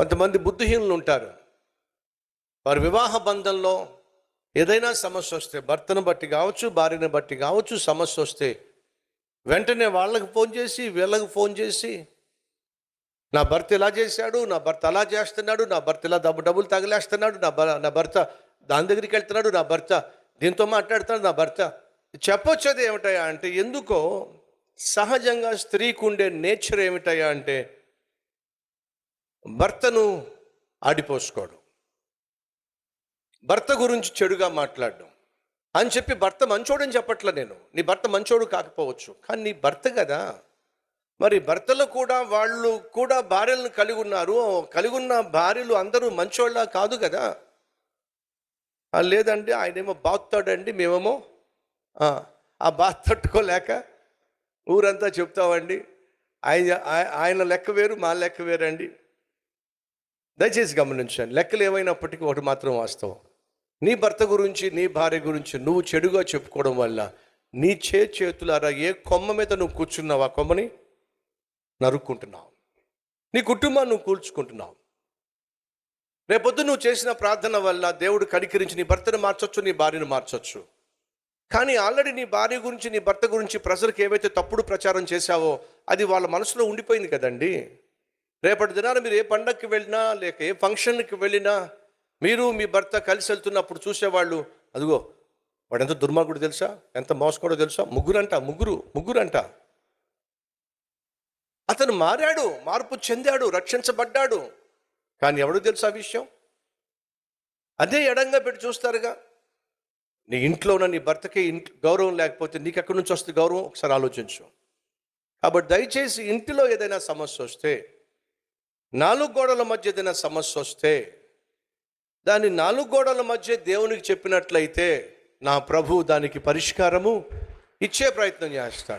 కొంతమంది బుద్ధిహీనులు ఉంటారు. వారి వివాహ బంధంలో ఏదైనా సమస్య వస్తే భర్తను బట్టి కావచ్చు భార్యను బట్టి కావచ్చు సమస్య వస్తే వెంటనే వాళ్ళకి ఫోన్ చేసి వీళ్ళకి ఫోన్ చేసి నా భర్త ఇలా చేశాడు నా భర్త అలా చేస్తున్నాడు నా భర్త ఇలా డబ్బు డబ్బులు తగిలేస్తున్నాడు నా నా భర్త దాని దగ్గరికి వెళ్తున్నాడు నా భర్త దీంతో మాట్లాడుతున్నాడు నా భర్త చెప్పొచ్చేది ఏమిటయా అంటే ఎందుకో సహజంగా స్త్రీకి ఉండే నేచర్ ఏమిటయా అంటే భర్తను ఆడిపోసుకోవడం. భర్త గురించి చెడుగా మాట్లాడడం. అని చెప్పి భర్త మంచోడని చెప్పట్లే నేను. నీ భర్త మంచోడు కాకపోవచ్చు. కానీ నీ భర్త కదా. మరి భర్తలు కూడా వాళ్ళు కూడా భార్యలను కలిగి ఉన్నారు. కలిగి ఉన్న భార్యలు అందరూ మంచోళ్ళ కాదు కదా. లేదండి ఆయనేమో బాగుతాడండి మేమేమో "ఆ, బాత్ బాధ తట్టుకోలేక ఊరంతా చెప్తామండి. ఆయన ఆయన లెక్క వేరు మా లెక్క వేరండి. దయచేసి గమనించండి. లెక్కలు ఏమైనప్పటికీ ఒకటి మాత్రం వాస్తవం. నీ భర్త గురించి నీ భార్య గురించి నువ్వు చెడుగా చెప్పుకోవడం వల్ల నీ చే చేతులారా ఏ కొమ్మ మీద నువ్వు కూర్చున్నావు ఆ కొమ్మని? నరుక్కుంటున్నావు. నీ కుటుంబాన్ని నువ్వు కూల్చుకుంటున్నావు. రేపొద్దు నువ్వు చేసిన ప్రార్థన వల్ల దేవుడు కనికరించి నీ భర్తను మార్చొచ్చు నీ భార్యను మార్చొచ్చు. కానీ ఆల్రెడీ నీ భార్య గురించి నీ భర్త గురించి ప్రజలకు ఏవైతే తప్పుడు ప్రచారం చేశావో అది వాళ్ళ మనసులో ఉండిపోయింది కదండీ. రేపటి దినాన మీరు ఏ పండగకి వెళ్ళినా లేక ఏ ఫంక్షన్కి వెళ్ళినా మీరు మీ భర్త కలిసి వెళ్తున్నప్పుడు చూసేవాళ్ళు అదిగో వాడు ఎంత దుర్మార్గుడు తెలుసా? ఎంత మోసకోడో తెలుసా? ముగ్గురంట ముగ్గురు ముగ్గురంట. అతను మారాడు మార్పు చెందాడు రక్షించబడ్డాడు. కానీ ఎవడు తెలుసా ఆ విషయం? అదే ఎడంగా పెట్టి చూస్తారుగా. నీ ఇంట్లో ఉన్న నీ భర్తకి ఇంట్ గౌరవం లేకపోతే నీకు ఎక్కడి నుంచి వస్తుంది గౌరవం? ఒకసారి ఆలోచించు. కాబట్టి దయచేసి ఇంటిలో ఏదైనా సమస్య వస్తే నాలుగు గోడల మధ్య ఏదైనా సమస్య వస్తే దాన్ని నాలుగు గోడల మధ్య దేవునికి చెప్పినట్లయితే నా ప్రభు దానికి పరిష్కారము ఇచ్చే ప్రయత్నం చేస్తాడు.